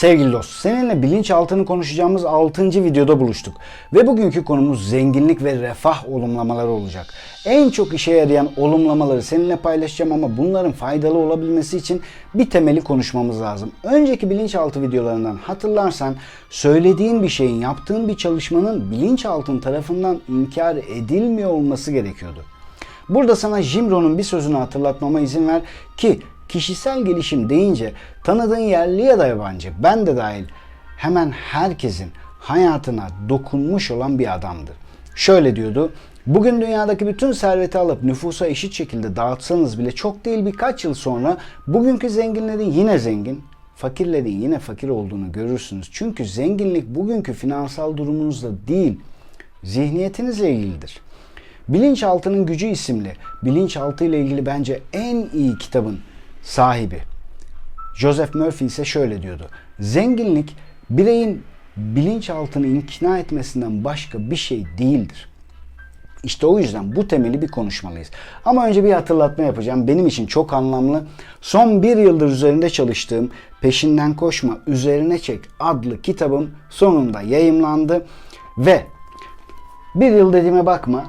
Sevgili dost, seninle bilinçaltını konuşacağımız 6. videoda buluştuk. Ve bugünkü konumuz zenginlik ve refah olumlamaları olacak. En çok işe yarayan olumlamaları seninle paylaşacağım ama bunların faydalı olabilmesi için bir temeli konuşmamız lazım. Önceki bilinçaltı videolarından hatırlarsan söylediğin bir şeyin, yaptığın bir çalışmanın bilinçaltın tarafından inkar edilmiyor olması gerekiyordu. Burada sana Jim Rohn'un bir sözünü hatırlatmama izin ver ki kişisel gelişim deyince tanıdığın yerli ya da yabancı ben de dahil hemen herkesin hayatına dokunmuş olan bir adamdır. Şöyle diyordu. Bugün dünyadaki bütün serveti alıp nüfusa eşit şekilde dağıtsanız bile çok değil birkaç yıl sonra bugünkü zenginlerin yine zengin, fakirlerin yine fakir olduğunu görürsünüz. Çünkü zenginlik bugünkü finansal durumunuzla değil, zihniyetinizle ilgilidir. Bilinçaltının Gücü isimli bilinçaltı ile ilgili bence en iyi kitabın sahibi Joseph Murphy ise şöyle diyordu. Zenginlik bireyin bilinçaltını ikna etmesinden başka bir şey değildir. İşte o yüzden bu temeli bir konuşmalıyız. Ama önce bir hatırlatma yapacağım. Benim için çok anlamlı. Son bir yıldır üzerinde çalıştığım Peşinden Koşma Üzerine Çek adlı kitabım sonunda yayımlandı. Ve bir yıl dediğime bakma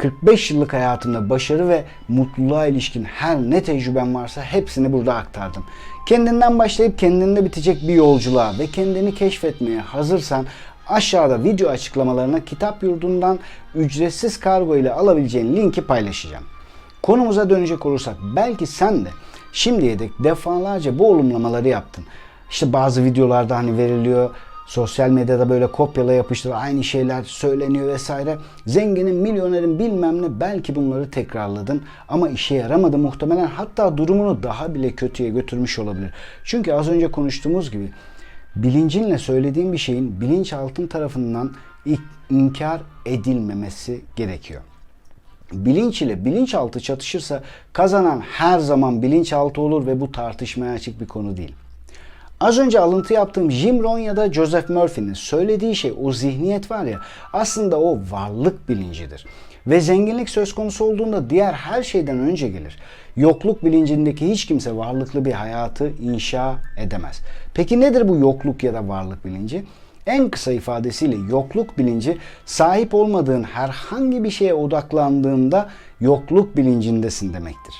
45 yıllık hayatımda başarı ve mutluluğa ilişkin her ne tecrübem varsa hepsini burada aktardım. Kendinden başlayıp kendinde bitecek bir yolculuğa ve kendini keşfetmeye hazırsan aşağıda video açıklamalarına kitap yurdundan ücretsiz kargo ile alabileceğin linki paylaşacağım. Konumuza dönecek olursak belki sen de şimdiye dek defalarca bu olumlamaları yaptın. İşte bazı videolarda hani veriliyor Sosyal medyada böyle kopyala yapıştır aynı şeyler söyleniyor vesaire. Zenginin, milyonerin bilmem ne belki bunları tekrarladın ama işe yaramadı muhtemelen hatta durumunu daha bile kötüye götürmüş olabilir. Çünkü az önce konuştuğumuz gibi bilincinle söylediğin bir şeyin bilinçaltın tarafından inkar edilmemesi gerekiyor. Bilinç ile bilinçaltı çatışırsa kazanan her zaman bilinçaltı olur ve bu tartışmaya açık bir konu değil. Az önce alıntı yaptığım Jim Rohn ya da Joseph Murphy'nin söylediği şey o zihniyet var ya aslında o varlık bilincidir. Ve zenginlik söz konusu olduğunda diğer her şeyden önce gelir. Yokluk bilincindeki hiç kimse varlıklı bir hayatı inşa edemez. Peki nedir bu yokluk ya da varlık bilinci? En kısa ifadesiyle yokluk bilinci sahip olmadığın herhangi bir şeye odaklandığında yokluk bilincindesin demektir.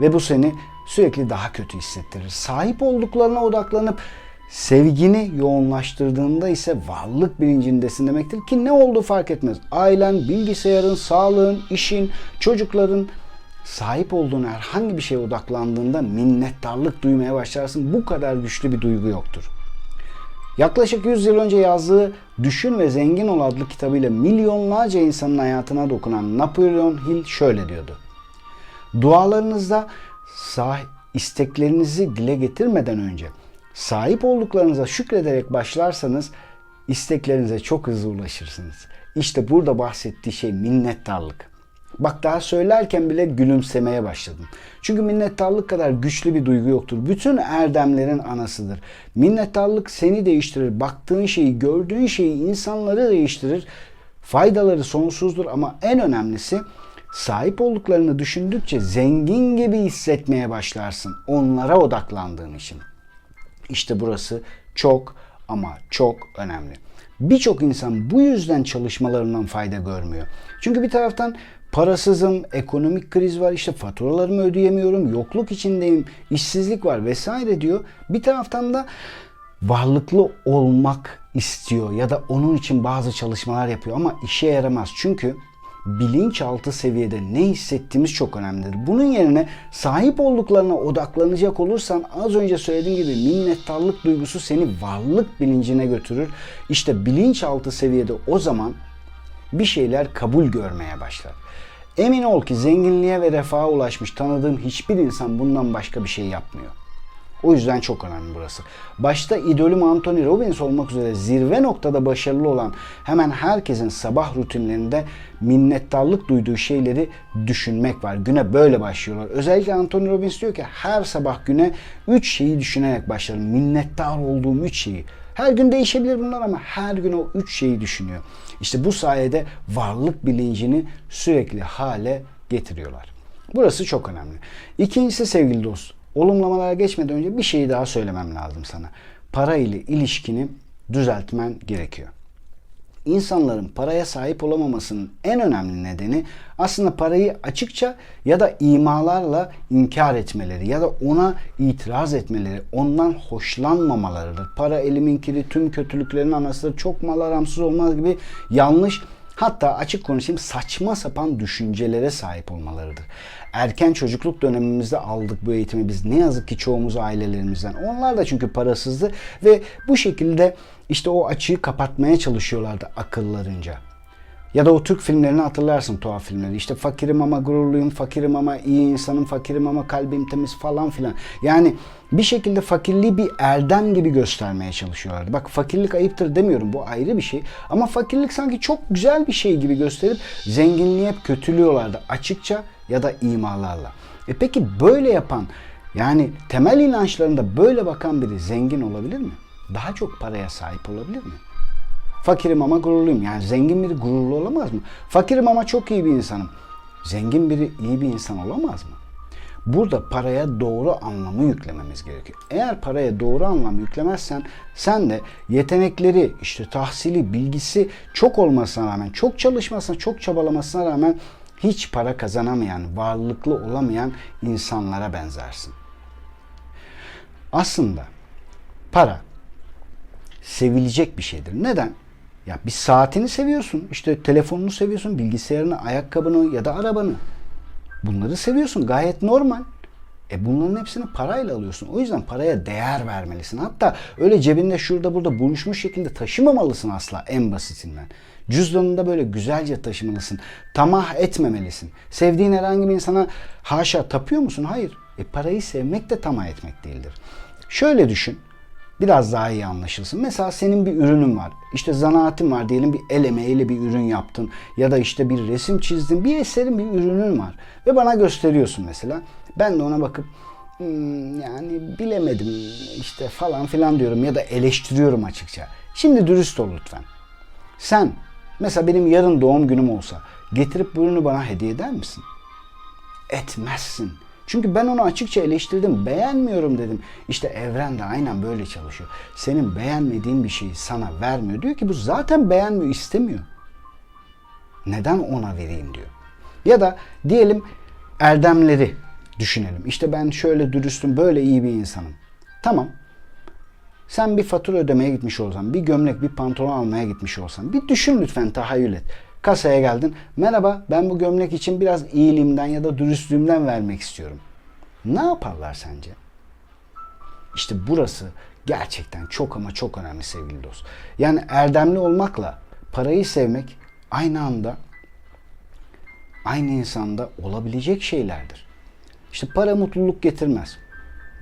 Ve bu seni sürekli daha kötü hissettirir. Sahip olduklarına odaklanıp sevgini yoğunlaştırdığında ise varlık bilincindesin demektir ki ne olduğu fark etmez. Ailen, bilgisayarın, sağlığın, işin, çocukların sahip olduğun herhangi bir şeye odaklandığında minnettarlık duymaya başlarsın. Bu kadar güçlü bir duygu yoktur. Yaklaşık 100 yıl önce yazdığı Düşün ve Zengin Ol adlı kitabıyla milyonlarca insanın hayatına dokunan Napolyon Hill şöyle diyordu. Dualarınızda sah- isteklerinizi dile getirmeden önce sahip olduklarınıza şükrederek başlarsanız isteklerinize çok hızlı ulaşırsınız. İşte burada bahsettiği şey minnettarlık. Bak daha söylerken bile gülümsemeye başladım. Çünkü minnettarlık kadar güçlü bir duygu yoktur. Bütün erdemlerin anasıdır. Minnettarlık seni değiştirir. Baktığın şeyi, gördüğün şeyi, insanları değiştirir. Faydaları sonsuzdur ama en önemlisi sahip olduklarını düşündükçe zengin gibi hissetmeye başlarsın. Onlara odaklandığın için. İşte burası çok ama çok önemli. Birçok insan bu yüzden çalışmalarından fayda görmüyor. Çünkü bir taraftan parasızım, ekonomik kriz var, işte faturalarımı ödeyemiyorum, yokluk içindeyim, işsizlik var vesaire diyor. Bir taraftan da varlıklı olmak istiyor ya da onun için bazı çalışmalar yapıyor ama işe yaramaz. Çünkü bilinçaltı seviyede ne hissettiğimiz çok önemlidir. Bunun yerine sahip olduklarına odaklanacak olursan az önce söylediğim gibi minnettarlık duygusu seni varlık bilincine götürür. İşte bilinçaltı seviyede o zaman bir şeyler kabul görmeye başlar. Emin ol ki zenginliğe ve refaha ulaşmış tanıdığım hiçbir insan bundan başka bir şey yapmıyor. O yüzden çok önemli burası. Başta idolüm Anthony Robbins olmak üzere zirve noktada başarılı olan hemen herkesin sabah rutinlerinde minnettarlık duyduğu şeyleri düşünmek var. Güne böyle başlıyorlar. Özellikle Anthony Robbins diyor ki her sabah güne 3 şeyi düşünerek başlarım. Minnettar olduğum 3 şeyi. Her gün değişebilir bunlar ama her gün o 3 şeyi düşünüyor. İşte bu sayede varlık bilincini sürekli hale getiriyorlar. Burası çok önemli. İkincisi sevgili dost, olumlamalara geçmeden önce bir şeyi daha söylemem lazım sana. para ile ilişkini düzeltmen gerekiyor. İnsanların paraya sahip olamamasının en önemli nedeni aslında parayı açıkça ya da imalarla inkar etmeleri ya da ona itiraz etmeleri, ondan hoşlanmamalarıdır. Para elimin kiri, tüm kötülüklerin anasıdır, çok mal aramsız olmaz gibi yanlış hatta açık konuşayım saçma sapan düşüncelere sahip olmalarıdır. Erken çocukluk dönemimizde aldık bu eğitimi biz ne yazık ki çoğumuz ailelerimizden. Onlar da çünkü parasızdı ve bu şekilde işte o açığı kapatmaya çalışıyorlardı akıllarınca. Ya da o Türk filmlerini hatırlarsın tuhaf filmleri. İşte fakirim ama gururluyum, fakirim ama iyi insanım, fakirim ama kalbim temiz falan filan. Yani bir şekilde fakirliği bir erdem gibi göstermeye çalışıyorlardı. Bak fakirlik ayıptır demiyorum bu ayrı bir şey. Ama fakirlik sanki çok güzel bir şey gibi gösterip zenginliği hep kötülüyorlardı açıkça ya da imalarla. E peki böyle yapan yani temel inançlarında böyle bakan biri zengin olabilir mi? Daha çok paraya sahip olabilir mi? Fakirim ama gururluyum. Yani zengin biri gururlu olamaz mı? Fakirim ama çok iyi bir insanım. Zengin biri iyi bir insan olamaz mı? Burada paraya doğru anlamı yüklememiz gerekiyor. Eğer paraya doğru anlam yüklemezsen sen de yetenekleri, işte tahsili, bilgisi çok olmasına rağmen, çok çalışmasına, çok çabalamasına rağmen hiç para kazanamayan, varlıklı olamayan insanlara benzersin. Aslında para sevilecek bir şeydir. Neden? Ya bir saatini seviyorsun, işte telefonunu seviyorsun, bilgisayarını, ayakkabını ya da arabanı. Bunları seviyorsun. Gayet normal. E bunların hepsini parayla alıyorsun. O yüzden paraya değer vermelisin. Hatta öyle cebinde şurada burada buluşmuş şekilde taşımamalısın asla en basitinden. Cüzdanında böyle güzelce taşımalısın. Tamah etmemelisin. Sevdiğin herhangi bir insana haşa tapıyor musun? Hayır. E parayı sevmek de tamah etmek değildir. Şöyle düşün biraz daha iyi anlaşılsın. Mesela senin bir ürünün var. İşte zanaatin var diyelim bir el emeğiyle bir ürün yaptın. Ya da işte bir resim çizdin. Bir eserin bir ürünün var. Ve bana gösteriyorsun mesela. Ben de ona bakıp hmm, yani bilemedim işte falan filan diyorum. Ya da eleştiriyorum açıkça. Şimdi dürüst ol lütfen. Sen mesela benim yarın doğum günüm olsa getirip bu ürünü bana hediye eder misin? Etmezsin. Çünkü ben onu açıkça eleştirdim. Beğenmiyorum dedim. İşte evren de aynen böyle çalışıyor. Senin beğenmediğin bir şeyi sana vermiyor. Diyor ki bu zaten beğenmiyor, istemiyor. Neden ona vereyim diyor. Ya da diyelim erdemleri düşünelim. İşte ben şöyle dürüstüm, böyle iyi bir insanım. Tamam. Sen bir fatura ödemeye gitmiş olsan, bir gömlek, bir pantolon almaya gitmiş olsan, bir düşün lütfen, tahayyül et. Kasaya geldin. Merhaba ben bu gömlek için biraz iyiliğimden ya da dürüstlüğümden vermek istiyorum. Ne yaparlar sence? İşte burası gerçekten çok ama çok önemli sevgili dost. Yani erdemli olmakla parayı sevmek aynı anda aynı insanda olabilecek şeylerdir. İşte para mutluluk getirmez.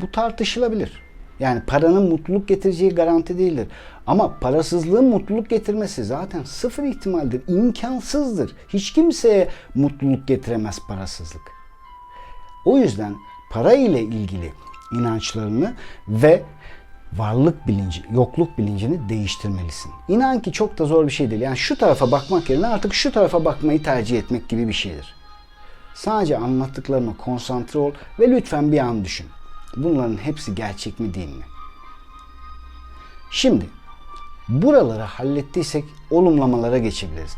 Bu tartışılabilir. Yani paranın mutluluk getireceği garanti değildir. Ama parasızlığın mutluluk getirmesi zaten sıfır ihtimaldir. imkansızdır. Hiç kimseye mutluluk getiremez parasızlık. O yüzden para ile ilgili inançlarını ve varlık bilinci, yokluk bilincini değiştirmelisin. İnan ki çok da zor bir şey değil. Yani şu tarafa bakmak yerine artık şu tarafa bakmayı tercih etmek gibi bir şeydir. Sadece anlattıklarıma konsantre ol ve lütfen bir an düşün. Bunların hepsi gerçek mi değil mi? Şimdi buraları hallettiysek olumlamalara geçebiliriz.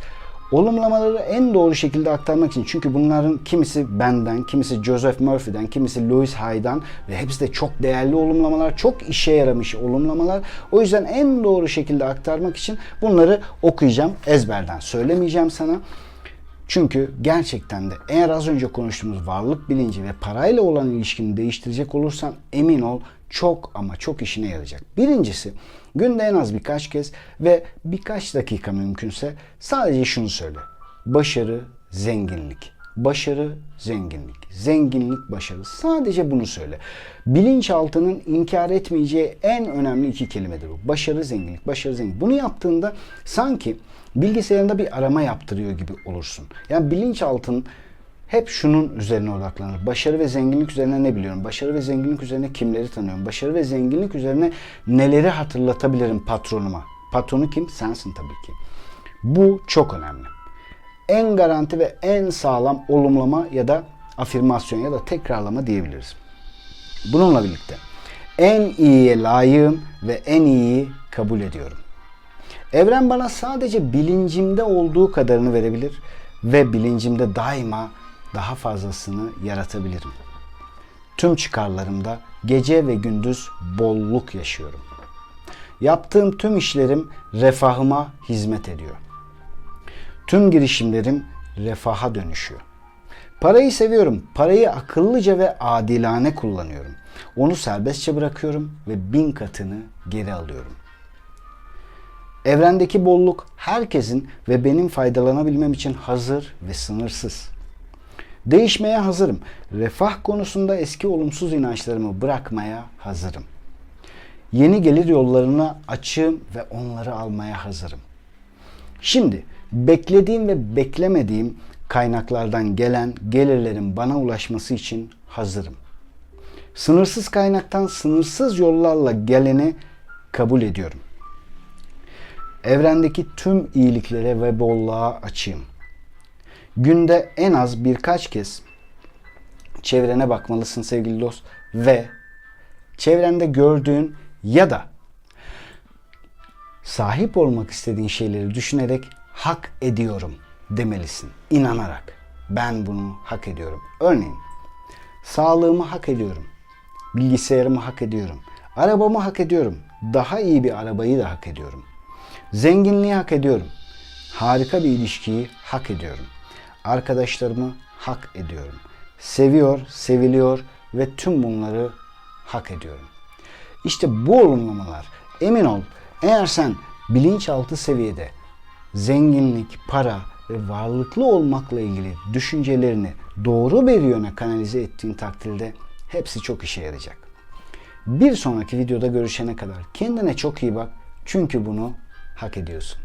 Olumlamaları en doğru şekilde aktarmak için çünkü bunların kimisi benden, kimisi Joseph Murphy'den, kimisi Louis Hay'dan ve hepsi de çok değerli olumlamalar, çok işe yaramış olumlamalar. O yüzden en doğru şekilde aktarmak için bunları okuyacağım ezberden. Söylemeyeceğim sana. Çünkü gerçekten de eğer az önce konuştuğumuz varlık bilinci ve parayla olan ilişkini değiştirecek olursan emin ol çok ama çok işine yarayacak. Birincisi günde en az birkaç kez ve birkaç dakika mümkünse sadece şunu söyle. Başarı, zenginlik. Başarı, zenginlik. Zenginlik, başarı. Sadece bunu söyle. Bilinçaltının inkar etmeyeceği en önemli iki kelimedir bu. Başarı, zenginlik. Başarı, zenginlik. Bunu yaptığında sanki bilgisayarında bir arama yaptırıyor gibi olursun. Yani bilinçaltın hep şunun üzerine odaklanır. Başarı ve zenginlik üzerine ne biliyorum? Başarı ve zenginlik üzerine kimleri tanıyorum? Başarı ve zenginlik üzerine neleri hatırlatabilirim patronuma? Patronu kim? Sensin tabii ki. Bu çok önemli. En garanti ve en sağlam olumlama ya da afirmasyon ya da tekrarlama diyebiliriz. Bununla birlikte En iyiye layığım ve en iyiyi kabul ediyorum. Evren bana sadece bilincimde olduğu kadarını verebilir ve bilincimde daima daha fazlasını yaratabilirim. Tüm çıkarlarımda gece ve gündüz bolluk yaşıyorum. Yaptığım tüm işlerim refahıma hizmet ediyor. Tüm girişimlerim refaha dönüşüyor. Parayı seviyorum. Parayı akıllıca ve adilane kullanıyorum. Onu serbestçe bırakıyorum ve bin katını geri alıyorum. Evrendeki bolluk herkesin ve benim faydalanabilmem için hazır ve sınırsız. Değişmeye hazırım. Refah konusunda eski olumsuz inançlarımı bırakmaya hazırım. Yeni gelir yollarına açığım ve onları almaya hazırım. Şimdi beklediğim ve beklemediğim kaynaklardan gelen gelirlerin bana ulaşması için hazırım. Sınırsız kaynaktan sınırsız yollarla geleni kabul ediyorum. Evrendeki tüm iyiliklere ve bolluğa açığım. Günde en az birkaç kez çevrene bakmalısın sevgili dost ve çevrende gördüğün ya da sahip olmak istediğin şeyleri düşünerek hak ediyorum demelisin. İnanarak ben bunu hak ediyorum. Örneğin sağlığımı hak ediyorum. Bilgisayarımı hak ediyorum. Arabamı hak ediyorum. Daha iyi bir arabayı da hak ediyorum. Zenginliği hak ediyorum. Harika bir ilişkiyi hak ediyorum. Arkadaşlarımı hak ediyorum. Seviyor, seviliyor ve tüm bunları hak ediyorum. İşte bu olumlamalar emin ol eğer sen bilinçaltı seviyede zenginlik, para ve varlıklı olmakla ilgili düşüncelerini doğru bir yöne kanalize ettiğin takdirde hepsi çok işe yarayacak. Bir sonraki videoda görüşene kadar kendine çok iyi bak çünkü bunu hak ediyorsun.